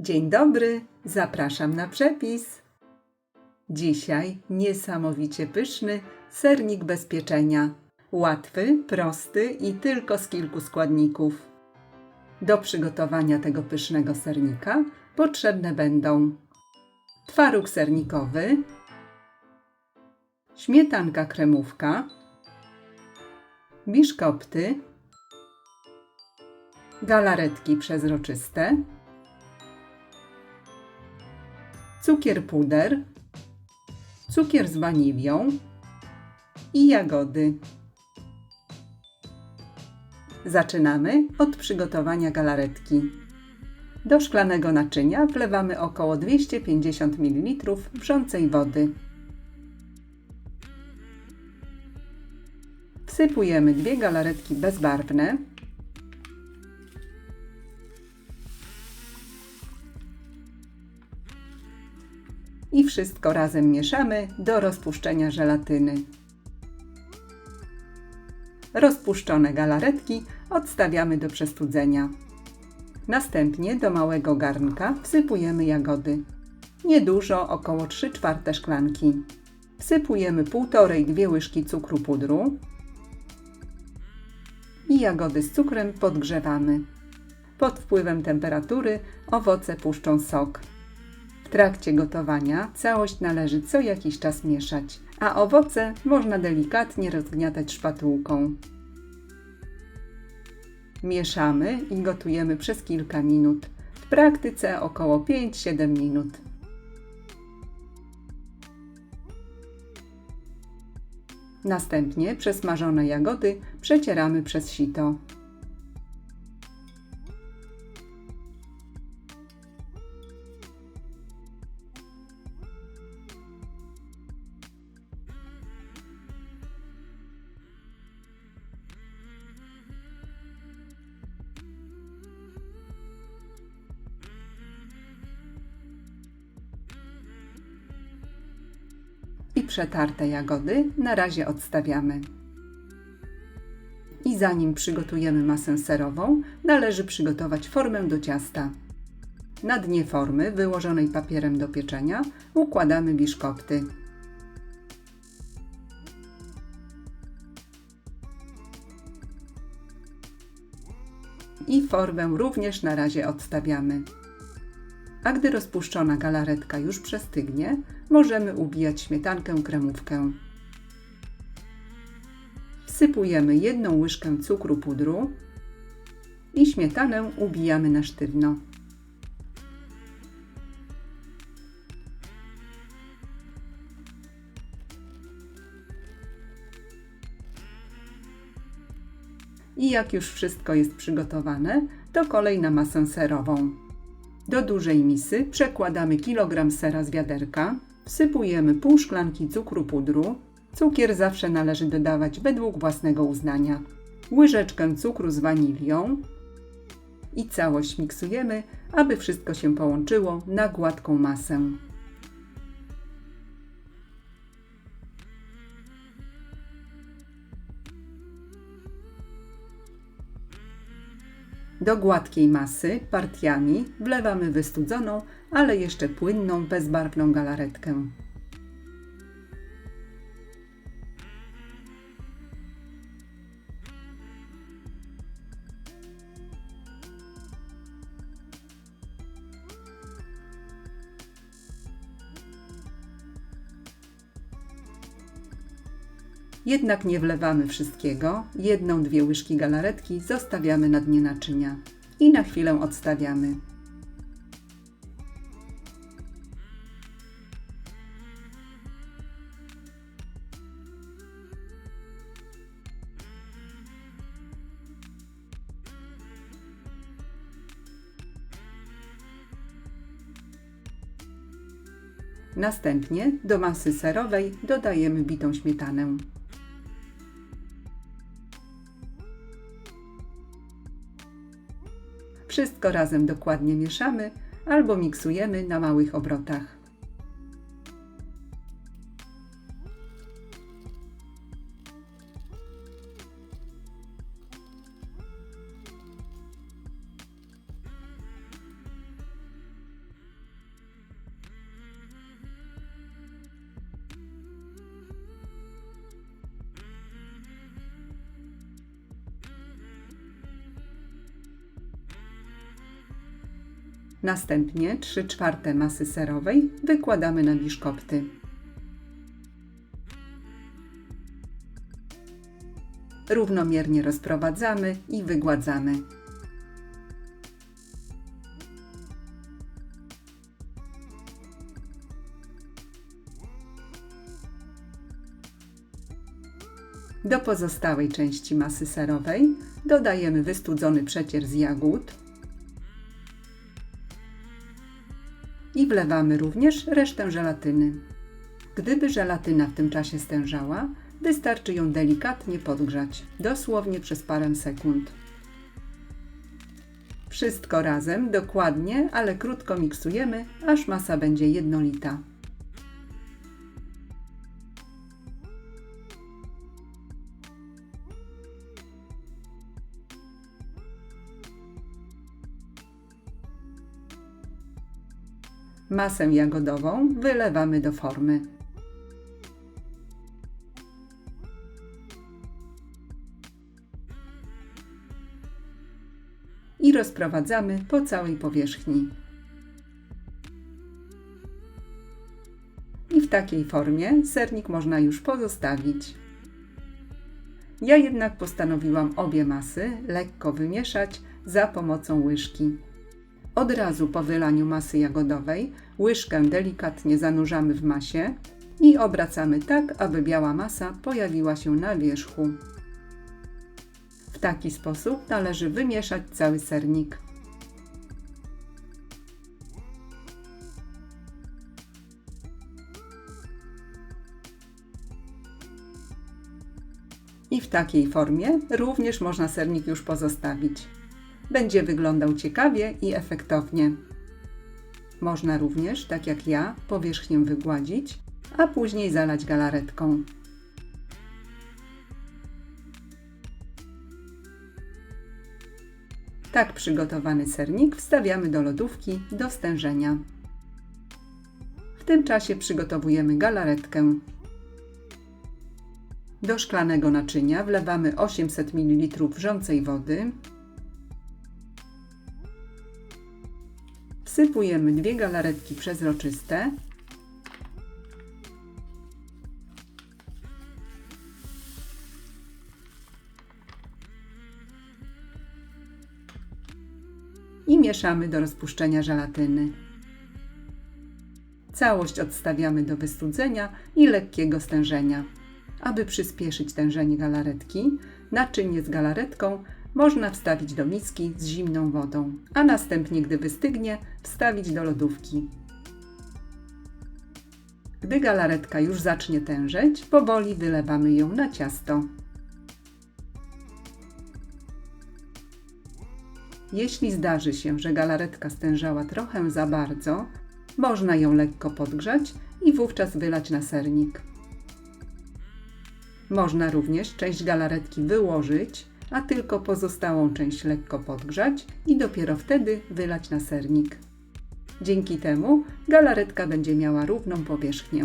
Dzień dobry, zapraszam na przepis. Dzisiaj niesamowicie pyszny sernik bez pieczenia. Łatwy, prosty i tylko z kilku składników. Do przygotowania tego pysznego sernika potrzebne będą twaróg sernikowy, śmietanka kremówka, biszkopty, galaretki przezroczyste, cukier puder, cukier z wanilią i jagody. Zaczynamy od przygotowania galaretki. Do szklanego naczynia wlewamy około 250 ml wrzącej wody. Wsypujemy dwie galaretki bezbarwne i wszystko razem mieszamy do rozpuszczenia żelatyny. Rozpuszczone galaretki odstawiamy do przestudzenia. Następnie do małego garnka wsypujemy jagody. Niedużo, około 3 czwarte szklanki. Wsypujemy 1,5-2 łyżki cukru pudru i jagody z cukrem podgrzewamy. Pod wpływem temperatury owoce puszczą sok. W trakcie gotowania całość należy co jakiś czas mieszać, a owoce można delikatnie rozgniatać szpatułką. Mieszamy i gotujemy przez kilka minut. W praktyce około 5-7 minut. Następnie przesmażone jagody przecieramy przez sito. Przetarte jagody na razie odstawiamy. I zanim przygotujemy masę serową, należy przygotować formę do ciasta. Na dnie formy, wyłożonej papierem do pieczenia, układamy biszkopty. I formę również na razie odstawiamy. A gdy rozpuszczona galaretka już przestygnie, możemy ubijać śmietankę kremówkę. Wsypujemy jedną łyżkę cukru pudru i śmietanę ubijamy na sztywno. I jak już wszystko jest przygotowane, to kolej na masę serową. Do dużej misy przekładamy kilogram sera z wiaderka, wsypujemy pół szklanki cukru pudru. Cukier zawsze należy dodawać według własnego uznania. Łyżeczkę cukru z wanilią i całość miksujemy, aby wszystko się połączyło na gładką masę. Do gładkiej masy partiami wlewamy wystudzoną, ale jeszcze płynną, bezbarwną galaretkę. Jednak nie wlewamy wszystkiego. Jedną, dwie łyżki galaretki zostawiamy na dnie naczynia i na chwilę odstawiamy. Następnie do masy serowej dodajemy bitą śmietanę. Wszystko razem dokładnie mieszamy albo miksujemy na małych obrotach. Następnie 3 czwarte masy serowej wykładamy na biszkopty. Równomiernie rozprowadzamy i wygładzamy. Do pozostałej części masy serowej dodajemy wystudzony przecier z jagód wlewamy również resztę żelatyny. Gdyby żelatyna w tym czasie stężała, wystarczy ją delikatnie podgrzać, dosłownie przez parę sekund. Wszystko razem dokładnie, ale krótko miksujemy, aż masa będzie jednolita. Masę jagodową wylewamy do formy. I rozprowadzamy po całej powierzchni. I w takiej formie sernik można już pozostawić. Ja jednak postanowiłam obie masy lekko wymieszać za pomocą łyżki. Od razu po wylaniu masy jagodowej łyżkę delikatnie zanurzamy w masie i obracamy tak, aby biała masa pojawiła się na wierzchu. W taki sposób należy wymieszać cały sernik. I w takiej formie również można sernik już pozostawić. Będzie wyglądał ciekawie i efektownie. Można również, tak jak ja, powierzchnię wygładzić, a później zalać galaretką. Tak przygotowany sernik wstawiamy do lodówki do stężenia. W tym czasie przygotowujemy galaretkę. Do szklanego naczynia wlewamy 800 ml wrzącej wody. Wsypujemy dwie galaretki przezroczyste. I mieszamy do rozpuszczenia żelatyny. Całość odstawiamy do wystudzenia i lekkiego stężenia. Aby przyspieszyć tężenie galaretki, naczynie z galaretką można wstawić do miski z zimną wodą, a następnie, gdy wystygnie, wstawić do lodówki. Gdy galaretka już zacznie tężeć, powoli wylewamy ją na ciasto. Jeśli zdarzy się, że galaretka stężała trochę za bardzo, można ją lekko podgrzać i wówczas wylać na sernik. Można również część galaretki wyłożyć, a tylko pozostałą część lekko podgrzać i dopiero wtedy wylać na sernik. Dzięki temu galaretka będzie miała równą powierzchnię.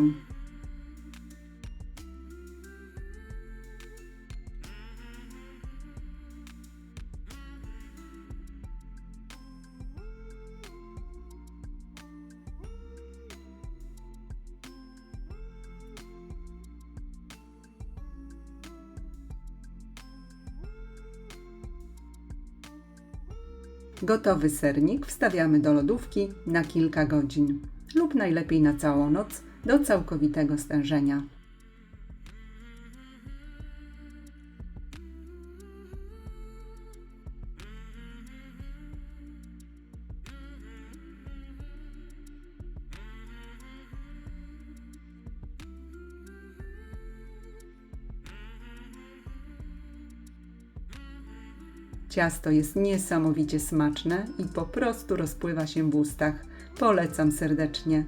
Gotowy sernik wstawiamy do lodówki na kilka godzin lub najlepiej na całą noc do całkowitego stężenia. Ciasto jest niesamowicie smaczne i po prostu rozpływa się w ustach. Polecam serdecznie.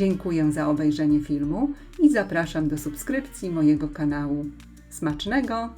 Dziękuję za obejrzenie filmu i zapraszam do subskrypcji mojego kanału. Smacznego!